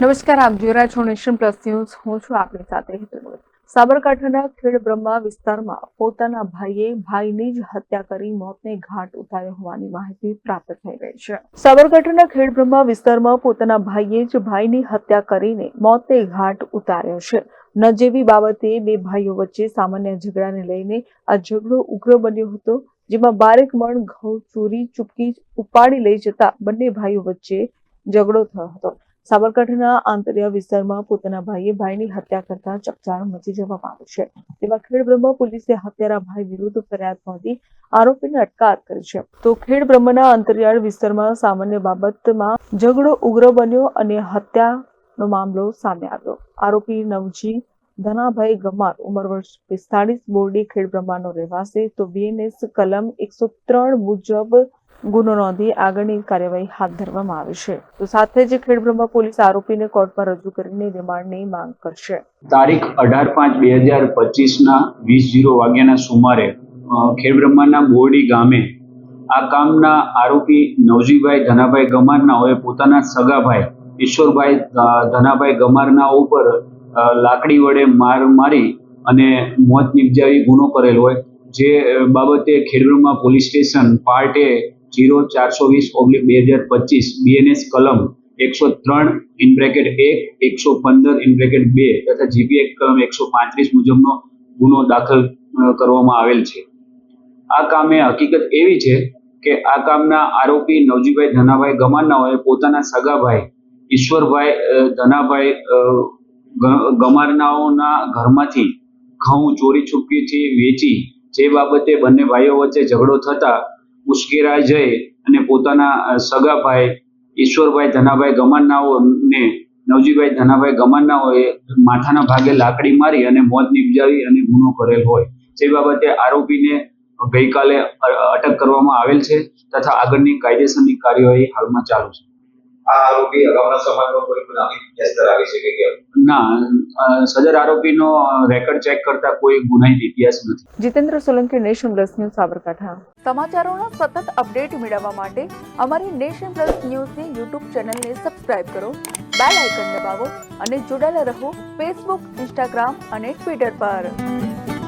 નમસ્કાર, આપ જોઈ રહ્યા છો નેશન પ્લસ ન્યૂઝ. હું છું આપની સાથે સાબરકાંઠાના ખેડ બ્રહ્મા વિસ્તારમાં પોતાના ભાઈએ ભાઈની જ હત્યા કરી મોતને ઘાટ ઉતાર્યો હોવાની માહિતી પ્રાપ્ત થઈ રહી છે. સાબરકાંઠાના ખેડ બ્રહ્મા વિસ્તારમાં પોતાના ભાઈએ જ ભાઈની હત્યા કરીને મોતને ઘાટ ઉતાર્યો છે. ન જેવી બાબતે બે ભાઈઓ વચ્ચે સામાન્ય ઝઘડાને લઈને આ ઝઘડો ઉગ્ર બન્યો હતો, જેમાં બારેક મણ ઘઉં ચોરી ચૂપકી ઉપાડી લઈ જતા બંને ભાઈઓ વચ્ચે ઝઘડો થયો હતો. સાબરકાંઠાના આંતરિયા વિસ્તારમાં પોતાના ભાઈએ ભાઈની હત્યા કરતા ચકચાર મચી જવા પામી છે. તેમાં ખેડબ્રહ્મા પોલીસે હત્યારા ભાઈ વિરુદ્ધ ફરિયાદ નોંધી આરોપીને અટકાયત કરી છે. તો ખેડબ્રહ્મના અંતરિયાળ વિસ્તારમાં સામાન્ય બાબતમાં ઝઘડો ઉગ્ર બન્યો અને હત્યાનો મામલો સામે આવ્યો. આરોપી નવજી ધનાભાઈ ગમાર, ઉંમર વર્ષ પિસ્તાળીસ, બોરડી ખેડબ્રહ્માનો રહેવાસી. તો બીએનએસ કલમ એકસો ત્રણ મુજબ ગુનો નોંધી આગળની કાર્યવાહી હાથ ધરવામાં આવી છે. તો સાથે જ ખેડબ્રહ્મા પોલીસ આરોપીને કોર્ટમાં રજૂ કરીને રિમાન્ડની માંગ કરશે. તારીખ અઢાર પાંચ બે હજાર પચીસના વીસ જીરો વાગ્યાના સુમારે ખેડબ્રહ્માના બોરડી ગામે આ કામના આરોપી નવજીભાઈ ધનાભાઈ ગમારનાઓએ પોતાના સગાભાઈ ઈશ્વરભાઈ ધનાભાઈ ગમારના ઉપર લાકડી વડે માર મારી અને મોત નિપજાવી ગુનો કરેલ હોય. જે બાબતે Khedbrahma police station part zero ચારસો વીસ ઓબ્લિક બે હજાર પચીસ બીએનએસ કલમ એકસો ત્રણ ઇન બ્રેકેટ એક એકસો પંદર ઇન બ્રેકેટ બે તથા જીપીએ કલમ એકસો પાંત્રીસ મુજબનો ગુનો દાખલ કરવામાં આવેલ છે. આ કામે હકીકત એવી છે કે આ કામના આરોપી નવજીભાઈ ધનાભાઈ ગમાનાઓએ પોતાના સગાભાઈ ઈશ્વરભાઈ ધનાભાઈ ગમારનાઓના ઘરમાંથી ઘઉં ચોરી, છુપકીથી વેચી જે બાબતે બંને ભાઈઓ વચ્ચે ઝઘડો થતા ઉશ્કેરાઈ જઈ અને પોતાના સગાભાઈ ઈશ્વરભાઈ ધનાભાઈ ગમનનાઓને નવજીભાઈ ધનાભાઈ ગમનનાઓએ માથાના ભાગે લાકડી મારી અને મોત નિપજાવી અને ગુનો કરેલ હોય. જે બાબતે આરોપીને ગઈકાલે અટક કરવામાં આવેલ છે તથા આગળની કાયદેસરની કાર્યવાહી હાલમાં ચાલુ છે. આ આરોપી અગાઉના સમાજમાં કોઈ ગુનાહિત ઇતિહાસ ધરાવે છે કે કેમ ના સદર આરોપીનો રેકર્ડ ચેક કરતા કોઈ ગુનાહિત ઇતિહાસ નથી. Jitendra Solanki nation plus news Sabarkantha. સમાચારોના સતત અપડેટ મેળવવા માટે અમારી નેશન પ્લસ ન્યૂઝની યુટ્યુબ ચેનલને સબસ્ક્રાઇબ કરો બેલ આઇકન દબાવો અને જોડાયેલા રહો ફેસબુક ઇન્સ્ટાગ્રામ અને ટ્વિટર પર.